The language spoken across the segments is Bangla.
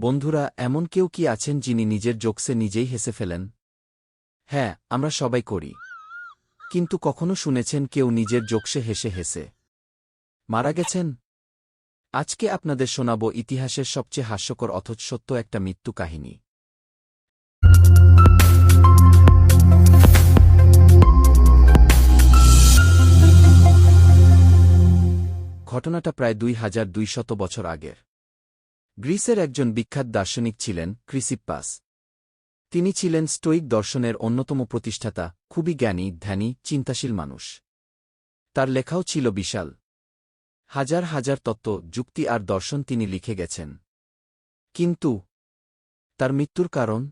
বন্ধুরা, এমন কেউ কি আছেন যিনি নিজের জোকসে নিজেই হেসে ফেলেন? হ্যাঁ আমরা সবাই করি। কিন্তু কখনো শুনেছেন কেউ নিজের জোকসে হেসে হেসে? মারা গেছেন? আজকে আপনাদের শোনাব ইতিহাসের সবচেয়ে হাস্যকর অথচ সত্য একটা মৃত্যু কাহিনী। ঘটনাটা প্রায় দুই হাজার দুইশত বছর আগের। গ্রিসের একজন বিখ্যাত দার্শনিক ছিলেন ক্রিসিপ্পাস। তিনি ছিলেন স্টোইক দর্শনের অন্যতম প্রতিষ্ঠাতা, খুবই জ্ঞানী, ধ্যানী, চিন্তাশীল মানুষ। তার লেখাও ছিল বিশাল। হাজার হাজার তত্ত্ব, যুক্তি আর দর্শন তিনি লিখে গেছেন। কিন্তু তার মৃত্যুর কারণ?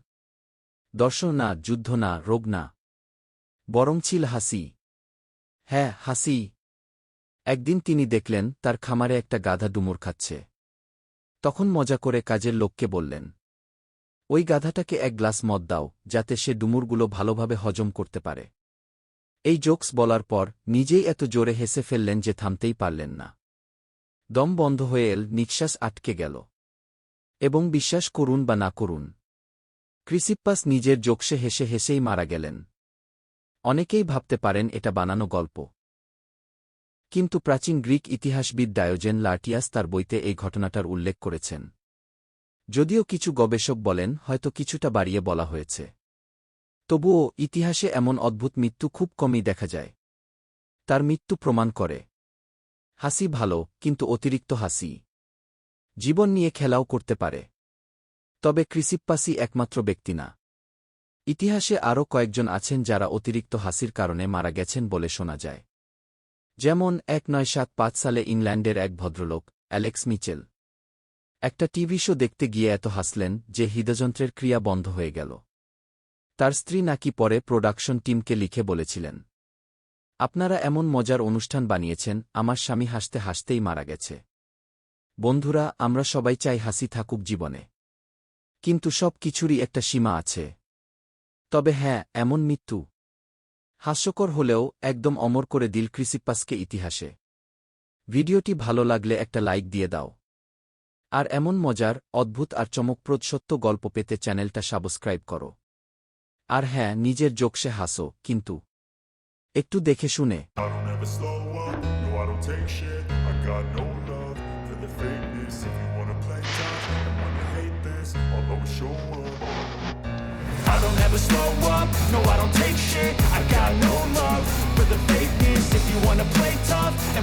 দর্শন না, যুদ্ধ না, রোগ না। বরং ছিল হাসি। হ্যাঁ হাসি। একদিন তিনি দেখলেন, তার খামারে একটা গাধা ডুমুর খাচ্ছে। তখন মজা করে কাজের লোককে বললেন, ওই গাধাটাকে এক গ্লাস মদ দাও, যাতে সে ডুমুরগুলো ভালোভাবে হজম করতে পারে। এই জোকস বলার পর নিজেই এত জোরে হেসে ফেললেন যে থামতেই পারলেন না। দম বন্ধ হয়ে এল, নিঃশ্বাস আটকে গেল। এবং বিশ্বাস করুন বা না করুন, ক্রিসিপ্পাস নিজের জোকসে হেসে হেসেই মারা গেলেন। অনেকেই ভাবতে পারেন এটা বানানো গল্প। কিন্তু প্রাচীন গ্রিক ইতিহাসবিদ ডায়োজেন লার্টিয়াস তার বইতে এই ঘটনাটার উল্লেখ করেছেন। যদিও কিছু গবেষক বলেন, হয়তো কিছুটা বাড়িয়ে বলা হয়েছে। তবুও, ইতিহাসে এমন অদ্ভুত মৃত্যু খুব কমই দেখা যায়। তার মৃত্যু প্রমাণ করে। হাসি ভালো, কিন্তু অতিরিক্ত হাসি। জীবন নিয়ে খেলাও করতে পারে। তবে ক্রিসিপ্পাসি একমাত্র ব্যক্তি না। ইতিহাসে আরও কয়েকজন আছেন যারা অতিরিক্ত হাসির কারণে মারা গেছেন বলে শোনা যায়। যেমন এক নয় সাত পাঁচ সালে ইংল্যান্ডের এক ভদ্রলোক, অ্যালেক্স মিচেল। একটা টিভি শো দেখতে গিয়ে এত হাসলেন যে হৃদযন্ত্রের ক্রিয়া বন্ধ হয়ে গেল। তার স্ত্রী নাকি পরে প্রোডাকশন টিমকে লিখে বলেছিলেন, আপনারা এমন মজার অনুষ্ঠান বানিয়েছেন, আমার স্বামী হাসতে হাসতেই মারা গেছে। বন্ধুরা, আমরা সবাই চাই হাসি থাকুক জীবনে। কিন্তু সব কিছুরই একটা সীমা আছে। তবে হ্যাঁ এমন মৃত্যু। হাস্যকর হলেও একদম অমর করে দিল ক্রিসিপ্পাসকে ইতিহাসে। ভিডিওটি ভালো লাগলে একটা লাইক দিয়ে দাও। আর এমন মজার অদ্ভুত আর চমকপ্রদ সত্য গল্প পেতে চ্যানেলটা সাবস্ক্রাইব করো। আর হ্যাঁ নিজের জোকসে হাসো কিন্তু একটু দেখে শুনে। I don't ever slow up, no I don't take shit got no love for the fakeness If you wanna play tough. And